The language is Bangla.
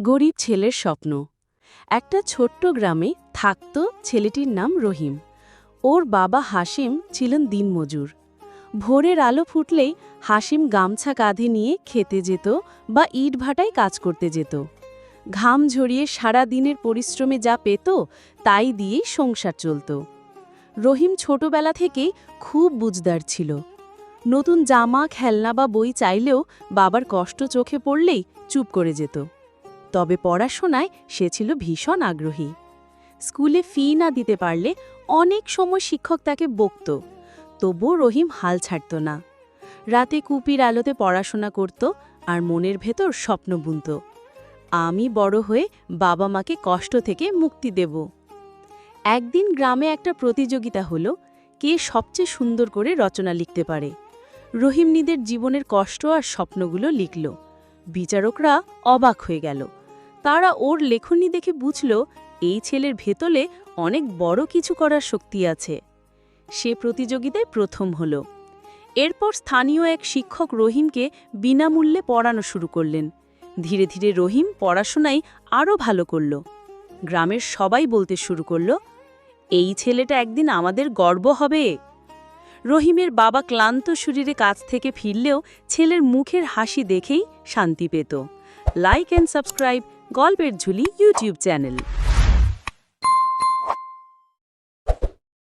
গরিব ছেলের স্বপ্ন। একটা ছোট্ট গ্রামে থাকত ছেলেটির নাম রহিম। ওর বাবা হাসিম ছিলেন দিনমজুর। ভোরের আলো ফুটলেই হাসিম গামছা কাঁধে নিয়ে খেতে যেত বা ইট ভাটায় কাজ করতে যেত। ঘাম ঝরিয়ে সারা দিনের পরিশ্রমে যা পেত, তাই দিয়েই সংসার চলত। রহিম ছোটবেলা থেকেই খুব বুঝদার ছিল। নতুন জামা, খেলনা বা বই চাইলেও বাবার কষ্ট চোখে পড়লেই চুপ করে যেত। তবে পড়াশোনায় সে ছিল ভীষণ আগ্রহী। স্কুলে ফি না দিতে পারলে অনেক সময় শিক্ষক তাকে বকত, তবুও রহিম হাল ছাড়ত না। রাতে কুপির আলোতে পড়াশোনা করত আর মনের ভেতর স্বপ্ন বুনত। আমি বড় হয়ে বাবা মাকে কষ্ট থেকে মুক্তি দেব। একদিন গ্রামে একটা প্রতিযোগিতা হলো, কে সবচেয়ে সুন্দর করে রচনা লিখতে পারে। রহিম নিদের জীবনের কষ্ট আর স্বপ্নগুলো লিখল। বিচারকরা অবাক হয়ে গেল। তারা ওর লেখনী দেখে বুঝল, এই ছেলের ভেতলে অনেক বড় কিছু করার শক্তি আছে। সে প্রতিযোগিতায় প্রথম হল। এরপর স্থানীয় এক শিক্ষক রহিমকে বিনামূল্যে পড়ানো শুরু করলেন। ধীরে ধীরে রহিম পড়াশোনায় আরও ভালো করল। গ্রামের সবাই বলতে শুরু করল, এই ছেলেটা একদিন আমাদের গর্ব হবে। রহিমের বাবা ক্লান্ত শরীরে কাজ থেকে ফিরলেও ছেলের মুখের হাসি দেখেই শান্তি পেত। লাইক অ্যান্ড সাবস্ক্রাইব গল্পের ঝুলি ইউটিউব চ্যানেল।